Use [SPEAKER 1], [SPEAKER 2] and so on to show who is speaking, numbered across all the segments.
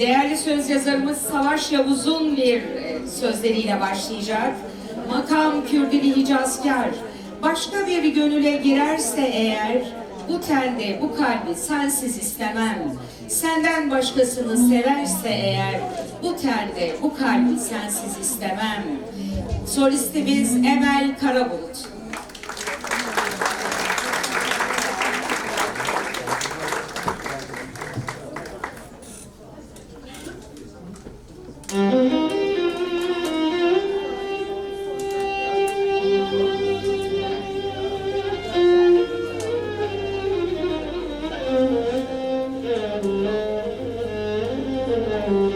[SPEAKER 1] Değerli söz yazarımız Savaş Yavuz'un bir e, sözleriyle başlayacak. Makam Kürdili Hicazkar, başka bir gönüle girerse eğer, bu tende bu kalbi sensiz istemem. Senden başkasını severse eğer, bu tende bu kalbi sensiz istemem. Solistimiz Emel Karabulut.
[SPEAKER 2] Thank you.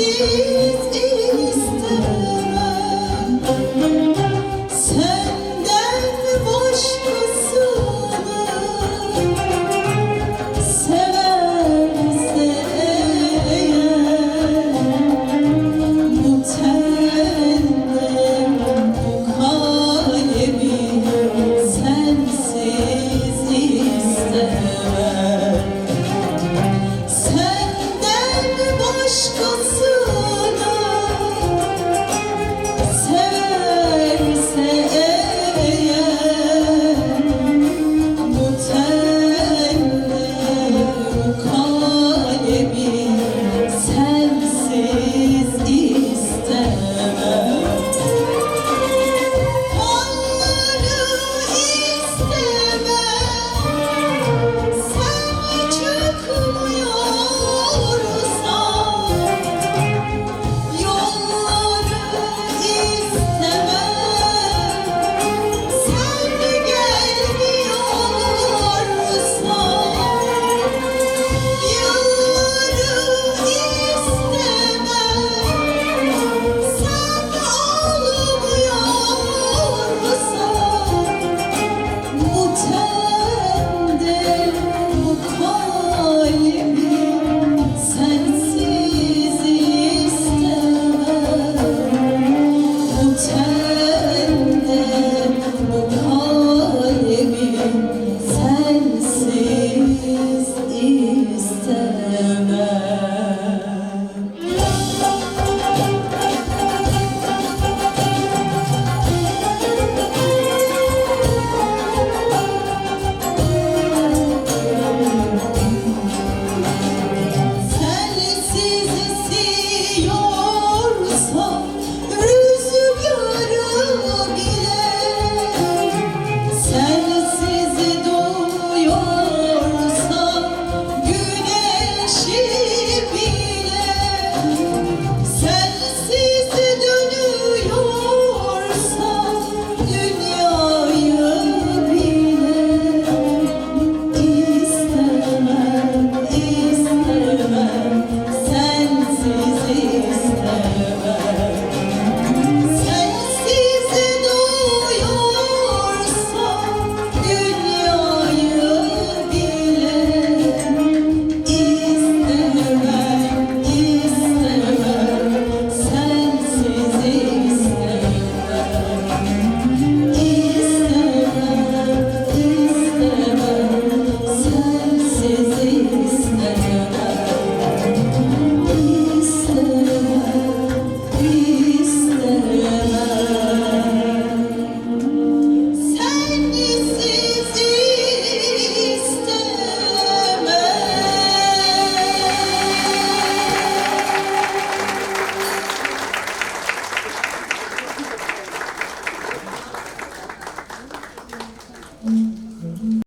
[SPEAKER 2] see